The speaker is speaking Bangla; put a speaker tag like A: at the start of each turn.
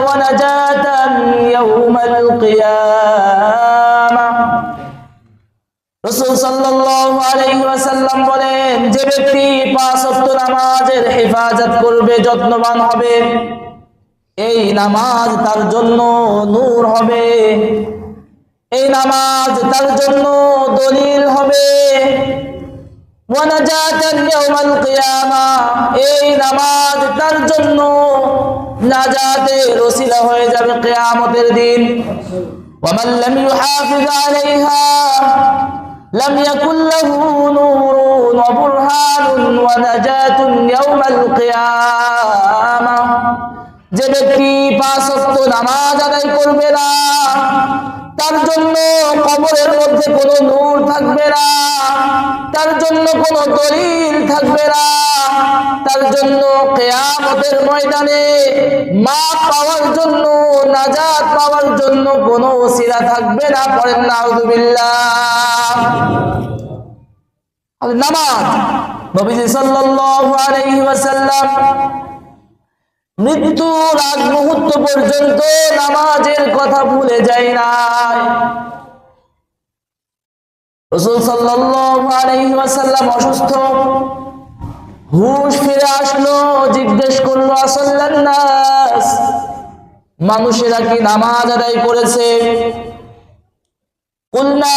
A: ونجاة يوم القيامة রসুল সাল্লাল্লাহু আলাইহি ওয়াসাল্লাম বলেন যে ব্যক্তি পাঁচ ওয়াক্ত নামাজের হেফাজত করবে যত্নবান হবে এই নামাজ তার জন্য নূর হবে এই নামাজ তার জন্য দলিল হবে ওয়ানাজাতান ইয়াউমাল কিয়ামা এই নামাজ তার জন্য নাজাতের ওসিলা হয়ে যাবে কিয়ামতের দিন ومن لم يحافظ عليها لم يكن له نور وبرهان ونجاة يوم القيامة যে ব্যক্তি পাঁচ ওয়াক্ত নামাজ আদায় করবে না, তার জন্য কবরের মধ্যে কোনো নূর থাকবে না, তার জন্য কোনো দলিল থাকবে না, তার জন্য কেয়ামতের ময়দানে মা পাওয়ার জন্য, নাজাত পাওয়ার জন্য কোনো ওসিলা থাকবে না, পড়েন নাউজুবিল্লাহ নামাজ। নবীজি সাল্লাল্লাহু আলাইহি ওয়াসাল্লাম মৃত্যুর আগ মুহূর্ত পর্যন্ত নামাজের কথা ভুলে যায় না হুশ ফিরে আসলো, জিজ্ঞেস করল মানুষেরা কি নামাজ আদায় করেছে? কুল্লা